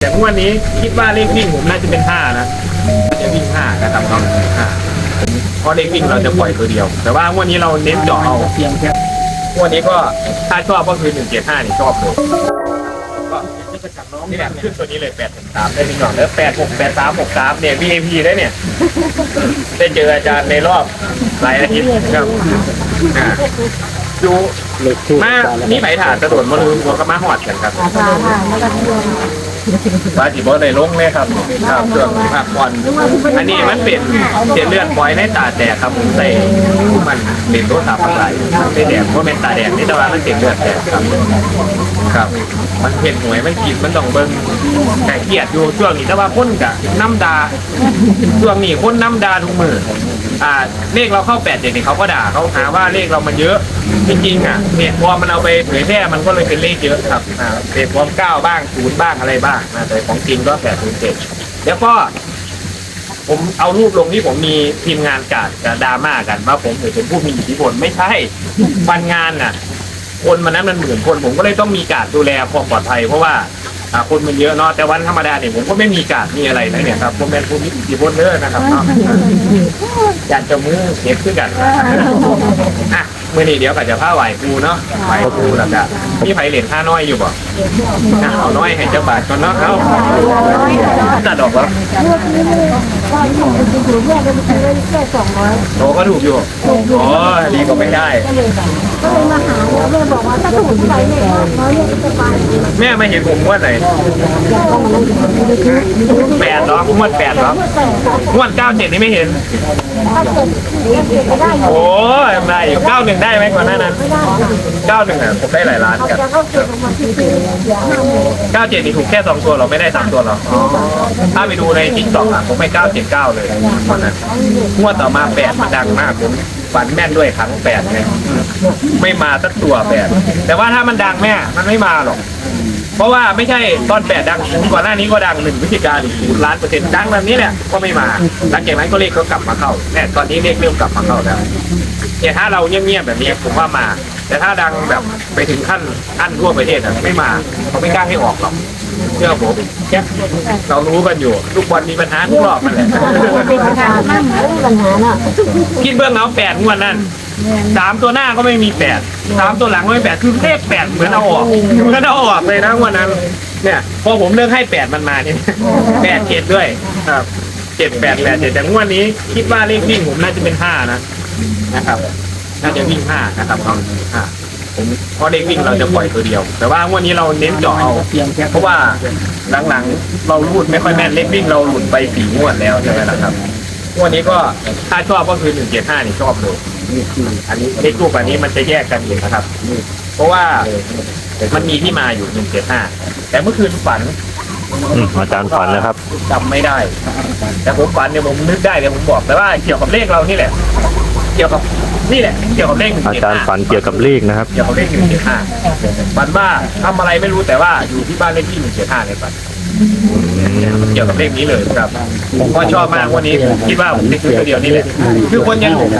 แต่งวดนี้คิดว่าเลขวิ่งผมน่าจะเป็นห้านะน่าจะวิ่งห้านะครับน้องห้าเพราะเลขวิ่งเราจะปล่อยตัวเดียว แต่ว่างวดนี้เราเน้นเจาะเอาเพียงแค่งวดนี้ก็ถ้าชอบก็คือหนึ่งเจ็ดห้านี่ชอบเลยก็นี่แหละขึ้นตัวนี้เลยแปดสามได้นิดหน่อยแล้วแปดหกแปดสามหกสามเนี่ย VIP ได้เนี่ย ได้เจออาจารย์ในรอบหลายอาทิตย์ครับอ่าดูเลขทูบมานี่ไผ่ถาดกระโดดมาลืมหัวกระมาหอดกันครับ ราคาที่รวมบาจิบอเลยลงเลยครับครับช่วงพักผ่อนอันนี้มันเป็นเสียเลือดปล่อยในตาแตกครับผมใส่มันเป็นตัวตาพังไหลไม่แดงเพราะเป็นตาแดงนี่ต่ว่ามันเสียเลือดแตกครับครับ มันเผ็ดหวยมันกินมันต้องเบิ่งแต่เกียดอยู่ช่วงนี้แต่ว่าคนกะน้ำดาช่วงนี้คนน้ำดาทุกมือ อ่าเลขเราเข้าแปดเด็กนี่เขาก็ด่าเขาหาว่าเลขเรามันเยอะจริงๆอะเนี่ยพอมันเอาไปเผยแพร่มันก็เลยเป็นเลขเยอะครับอ่าเป็นพร้อมเก้าบ้างศูนย์บ้างอะไรบ้างนะแต่ของจริงก็แปดศูนย์เจ็ดแล้วก็ผมเอารูปลงที่ผมมีทีมงานกาดกับดราม่ากันว่าผมเป็นผู้มีอิทธิพลไม่ใช่วันงานน่ะ คนมันนั้นมันหมื่นคนผมก็เลยต้องมีการดูแลความปลอดภัยเพราะว่า อ่าคนมันเยอะเนาะแต่วันธรรมดาเนี่ยผมก็ไม่มีการมีอะไรนะเนี่ยครับผมเป็นผู้มีอิทธิพลเด้อนะครับเนาะอยากจะมือเก็บขึ้นกันอะมื่อนี้เดี๋ยวก็จะผ้าไหวปูเนาะไหวปูแล้วก็มีไผเหรียญค่าน้อยอยู่บ่อะเอาน้อยให้เจ้าบาทก่อนเนาะเอาตัดดอกแล้ว เลือกนี้เลยว่าที่ผมจะอยู่แม่ก็ไปซื้อแค่สองร้อยโตก็ถูกอยู่อ๋อดีก็ไม่ได้ ก็เลยแบบก็เลยมาหาแล้วแม่บอกว่าถ้าถูกไปเนี่ยน้อยเนี่ยจะไปแม่มาเห็นผมงว่าไหนแปดเหรองวดแปดเหรองวดเก้าเจ็ดนี่ไม่เห็นถ้าเกิดเกิดไม่ได้โอ้ยได้อยู่เก้าหนึ่งได้ไหมก่อนหน้านั้นเก้าหนึ่งอะผมได้หลายล้านเขากันจะเข้าเกิดมาที่สี่เดี๋ยวห้าเจ็ดนี่ถูกแค่สองตัวเราไม่ได้สามตัวหรอถ้าไปดูในทิกตอกอะผมไปเก้าเจ็ดเก้าเลยวันนั้นงวดต่อมาแปดมันดังมากผมฝันแม่นด้วยครั้งแปดไงอืมไม่มาสักตัวแปดแต่ว่าถ้ามันดังแม่มันไม่มาหรอก เพราะว่าไม่ใช่ตอนแปดดังก่อนหน้านี้ก็ดังหนึ่งพฤศจิการณ์ล้านเปอร์เซ็นต์ดังแบบนี้แหละก็ไม่มาหลังจากนั้นก็เลขก็กลับมาเข้าเนี่ยตอนนี้เลขเริ่มกลับมาเข้าแล้วเนี่ยถ้าเราเงียบๆแบบนี้ผมว่ามา แต่ถ้าดังแบบไปถึงขั้นอั้นทั่วประเทศอะไม่มาเขาไม่กล้าให้ออกหรอก เชื่อผมเรารู้กันอยู่ทุกวันมีปัญหาทุกรอบมันแหละเป็นปัญหามากเลยปัญหาน่ะคิดเบื้องเอาแปดงวดนั่นสามตัวหน้าก็ไม่มีแปดสามตัวหลังก็ไม่แปดคือเลขแปดเหมือนเอาออกเหมือนเอาออกเลยนะงวันนั้น เนี่ย พอผมเลือกให้แปดมันมาเนี่ยแปดเจ็ดด้วยครับเจ็ดแปดแปดเจ็ดแต่งวดนี้ คิดว่าเลขวิ่งผมน่าจะเป็นห้านะนะครับ น่าจะวิ่งห้านะครับน้องห้า ผมเพราะเลขวิ่งเราจะปล่อยตัวเดียว แต่ว่างวดนี้เราเน้นเจาะเอาเพียงแค่เพราะว่าหลังๆ เรารูดไม่ค่อยแม่นเล็กวิ่งเราหลุดไปสี่งวดแล้วใช่ไหมล่ะครับงวดนี้ก็ถ้าชอบก็คือหนึ่งเจ็ดห้านี่ชอบเลยอันนี้เลขรูปอันนี้มันจะแยกกันเองนะครับ เพราะว่ามันมีที่มาอยู่หนึ่งเจ็ดห้าแต่เมื่อคืนฝันอืมอาจารย์ฝันนะครับจำไม่ได้ แต่ผมฝันเนี่ยผมนึกได้เดี๋ยวผมบอกแต่ว่าเกี่ยวกับเลขเรานี่แหละ เกี่ยวกับ นี่แหละเกี่ยวกับเลขหนึ่งอาเจ็ดจารย์ห้าฝันเกี่ยวกับเลขนะครับ เกี่ยวกับเลขหนึ่งเจ็ดห้าฝันว่าทำอะไรไม่รู้แต่ว่าอยู่ที่บ้านเลขที่หนึ่งเจ็ดห้าในฝันเกี่ยวกับเลขนี้เลยครับ ผมก็ชอบมากวันนี้ผมคิดว่าผมได้ซื้อตัวเดียวนี่แหละคือคนยังถูก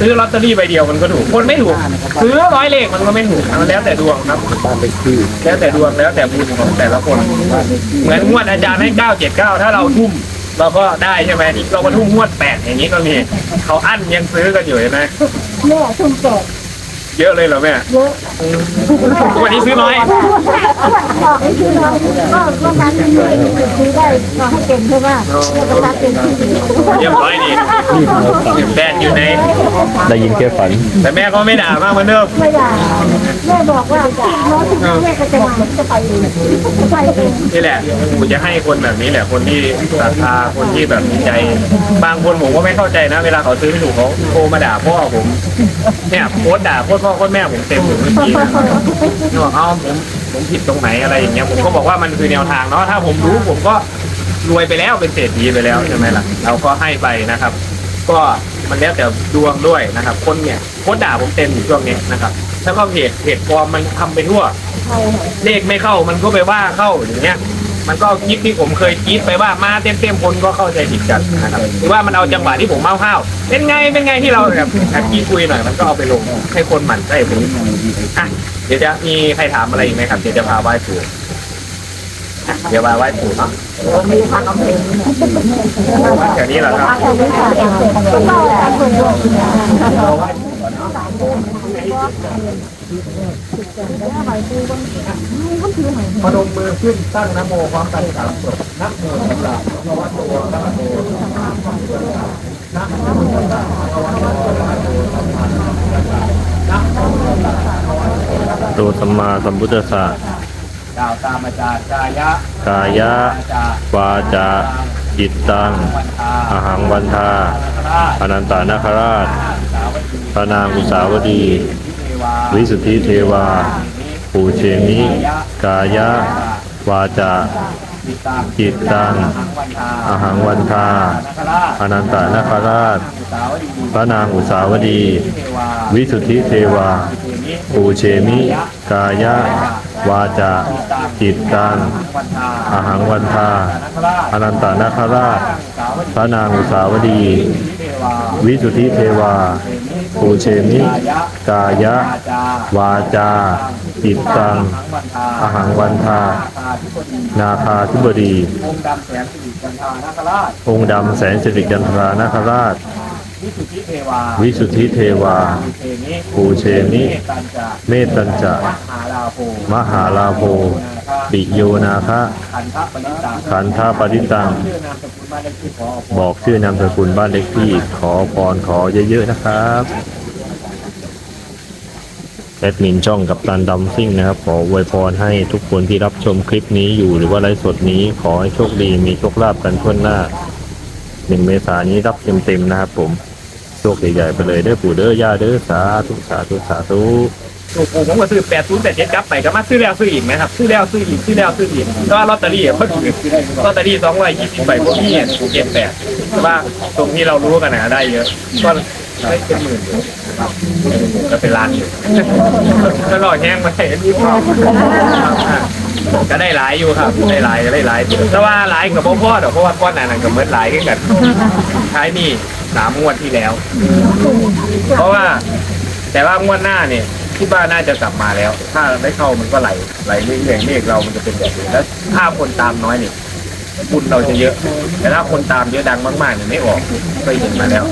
ซื้อลอตเตอรี่ใบเดียวมันก็ถูกคนไม่ถูกซื้อร้อยเลขมันก็ไม่ถูกมันแล้วแต่ดวงครับบ้านเลขที่แล้วแต่ดวงแล้วแต่บุญของแต่ละคน เหมือนงวดอาจารย์ให้เก้าเจ็ดเก้าถ้าเราทุ่ม เราก็ได้ใช่ไหมเราก็ทุ่มงวดแปดอย่างนี้ก็มีเขาอั้นยังซื้อกันอยู่ใช่ไหมแม่ทุ่มแปดเยอะเลยเหรอแม่เยอะวันนี้ซื้อน้อยบอกให้ซื้อน้อยก็วันนั้นที่ซื้อได้ก็ให้เต็มใช่ไหมแล้วก็ตัดเต็มที่เรียบร้อยดีแบนอยู่ใน ได้ยินแค่ฝัน แต่แม่ก็ไม่ด่ามากเหมือนเดิมไม่ได้แม่บอกว่าน้องที่แม่ก็จะมาจะไปเองไปเองนี่แหละกูจะให้คนแบบนี้แหละคนที่ศรัทธาคนที่แบบมีใจ บางคนผมก็ไม่เข้าใจนะ เวลาเขาซื้อไม่ถูกเขาโทรมาด่าพ่อผมเนี่ยโพสต์ด่าโคตรพ่อโคตรแม่ผมเต็มอยู่เมื่อกี้นะบอกเอ้าผมผมผิดตรงไหนอะไรอย่างเงี้ยผมก็บอกว่ามันคือแนวทางเนาะถ้าผมรู้ผมก็รวยไปแล้วเป็นเศรษฐีไปแล้วใช่ไหมล่ะเราก็ให้ไปนะครับ ก็ มันแล้วแต่ดวงด้วยนะครับ คนเนี่ยโคตรด่าผมเต็มอยู่ช่วงนี้นะครับ แล้วก็เพจเพจปลอมมันทำไปทั่ว เลขไม่เข้ามันก็ไปว่าเข้าอย่างเงี้ย มันก็คลิปที่ผมเคยคิดไปว่ามาเต็มเต็มๆคนก็เข้าใจผิดกันนะครับหรือว่ามันเอาจังหวะที่ผมเมาข้าวเป็นไงเป็นไงที่เราแบบแอบกี้คุยหน่อยมันก็เอาไปลงให้คนหมั่นไส้ผมอะเดี๋ยวจะมีใครถามอะไรอีกไหมครับเดี๋ยวจะพาไหว้ปู่ เดี๋ยวมาไหว้ปู่เนาะมีทางอำเภอแถวนี้เหรอครับทางนี้ค่ะต้องรอการคนรวมพนมมือขึ้นตั้งนะโมพร้อมกันสามจบนะโมตัสสะภะคะวะโตอะระหะโตสัมมาสัมพุทธัสสะนะโมตัสสะภะคะวะโตอะระหะโตสัมมาสัมพุทธัสสะนะโมตัสสะภะคะวะโตอะระหะโตตัวสัมมาสัมพุทธัสสะ กล่าวตามอาจารย์กายะกายะวาจาจิตตังวันทาอหังวันทาอนันตานาคราชพระนางอุสาวดี วิสุทธิเทวาปูเชมิ กายะ วาจาจิตตังจิตตังวันทาอหังวันทาอนันตานาคราชพระนางอุสาวดี วิสุทธิเทวาปูเชมิ กายะ วาจาจิตตังวันทาอหังวันทานาคราชอนันตานาคราชพระนางอุสาวดี วิสุทธิเทวาปูเชมิกายะ วาจา จิตตังวันทาอหังวันทา นาคาธิบดี องค์ดำแสนสิริจันทานาคราชองค์ดำแสนสิริจันทรานาคราช วิสุทธิเทวาวิสุทธิเทวาเทมิปูเชมิเมตัญจะเมตตัญจะมหาลาโภมหาลาโภปิโยนาคะขันธปณิตาขันธปริตังชื่อนามสกุลบ้านเลขที่ขอบอกชื่อนามสกุลบ้านเล็กที่ขอพรขอเยอะๆนะครับแอดมินช่องกับตันดำซิ่งนะครับ ขออวยพรให้ทุกคนที่รับชมคลิปนี้อยู่หรือว่าไลฟ์สดนี้ขอให้โชคดีมีโชคลาภกันทั่วหน้า หนึ่งเมษายนนี้รับเต็มๆนะครับ ผมโชคใหญ่ๆไปเลยเด้อปู่เด้อย่าเด้อสาธุสาธุสาธุถูกผมก็ซื้อแปดศูนย์แปดเจ็ดกลับไปก็มาซื้อแล้วซื้ออีกไหมครับซื้อแล้วซื้ออีกซื้อแล้วซื้ออีกก็ลอตเตอรี่อะเพิ่งลอตเตอรี่สองร้อยยี่สิบใบพวกนี้เจ็ดแปดแต่ว่าตรงที่เรารู้กันนะได้เยอะก็ เป็นหมื่นอยู่ก็เป็นล้านอยู่ก็ล่อแห้งมาให้ที่พอก็ได้หลายอยู่ครับ ได้หลายก็ได้หลายแต่ว่าหลายกับพ่อพ่อเดี๋ยวเพราะว่าก้อนนั้นกับเมื่อหลายกันกันใช้นี่สามงวดที่แล้ว เพราะว่า แต่ว่างวดหน้าเนี่ยที่บ้านน่าจะกลับมาแล้ว ถ้าได้เข้ามันก็ไหลไหลเรื่อยๆเลขเรามันจะเป็นแบบนี้แล้วถ้าคนตามน้อยเนี่ยบุญเราจะเยอะ แต่ถ้าคนตามเยอะดังมากๆเนี่ยไม่ออกเคยเห็นมาแล้ว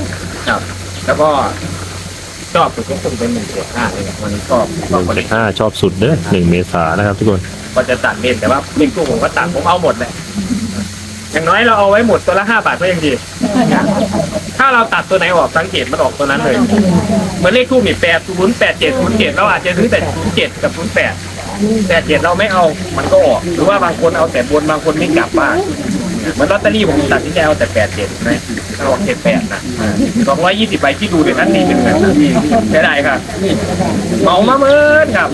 ครับ แล้วก็ชอบสุดก็คงเป็นหนึ่งเจ็ดห้าเลยวันนี้ชอบชอบหคนนึ่งนี้ห้าชอบสุดเด้อหนึ่งเมษายนนะครับทุกคนก็จะตัดเล่นแต่ว่าเลขตู้ผมก็ตัดผมเอาหมดแหละอย่างน้อยเราเอาไว้หมดตัวละห้าบาทก็ยังดี ถ้าเราตัดตัวไหนออกสังเกตมันออกตัวนั้นเลยเหมือนเลขทูบนี่แปดศูนย์แปดเจ็ดศูนย์เจ็ดเราอาจจะซื้อแต่ศูนย์เจ็ดกับศูนย์แปดแปดเจ็ดเราไม่เอามันก็ออกหรือว่าบางคนเอาแต่บนบางคนไม่กลับบ้าน เหมือนลอตเตอรี่ผมตัดที่จะเอาแต่แปดเจ็ดนะเอาออกเจ็ดแปดนะสองร้อยยี่สิบใบที่ดูเดี๋ยวนั้นตีหนึ่งนะใช่ได้ครับเหมามาเมินครับ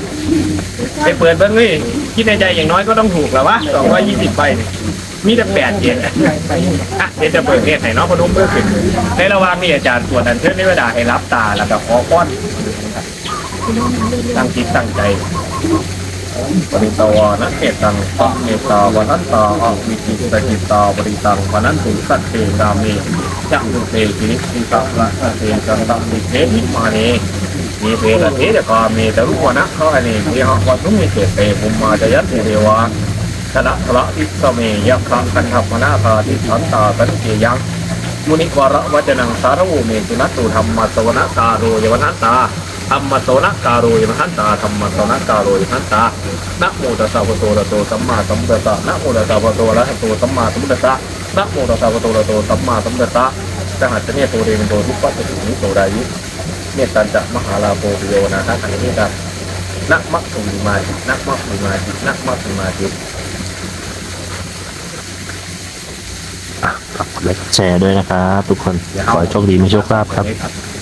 ไปเปิดเบิ้งนี่คิดในใจอย่างน้อยก็ต้องถูกแล้ววะสองร้อยยี่สิบใบมีแต่แปดเจ็ดอะเดี๋ยวจะเปิดเรียไหนเนาะพนุ่มเพื่อขึ้นในระหว่างนี้อาจารย์ตรวจอันเชิญในเวลาให้รับตาแล้วก็ขอป้อนตั้งจิตตั้งใจ บริตวานะเกตังปะเมตาวันนันตาอวิจิตจิตตาบริตังวันนั้นถึงสัตเตกามีจักุเตจินิสิตาละสัตเตจันตังมิเทนิมานีมีเพลเทเดกามีแต่รู้ว่านะเขาอันนี้มีหอวัดนุ่มมีเกตเตมุมมาจะยัดเทวาชนะพระอิสเมยักขังกันทัพนาคาทิสันตาสันเกยังมุนิวรวัจนังสารวูเมสุนัตตุธรรมสวนาการโรยวนัตตา ธรรมสวนาการโรยมหันตาธรรมสวนาการโรยมหันตานะโมตัสสะภะคะวะโตสัมมาสัมพุทธัสสะนะโมตัสสะภะคะวะโตสัมมาสัมพุทธัสสะนะโมตัสสะภะคะวะโตสัมมาสัมพุทธัสสะสหัสเนโตเรนโตทุปปัสสติโตรายุเมตตันจะมหาลาโภปิโยนาทัอันนี้ครับนักมักสุมาจินักมักสุมาจินักมักสุมาจิฝากกดไลค์กดแชร์ด้วยนะครับทุกคน ขอให้โชคดีไมีโชคลาภครับครับ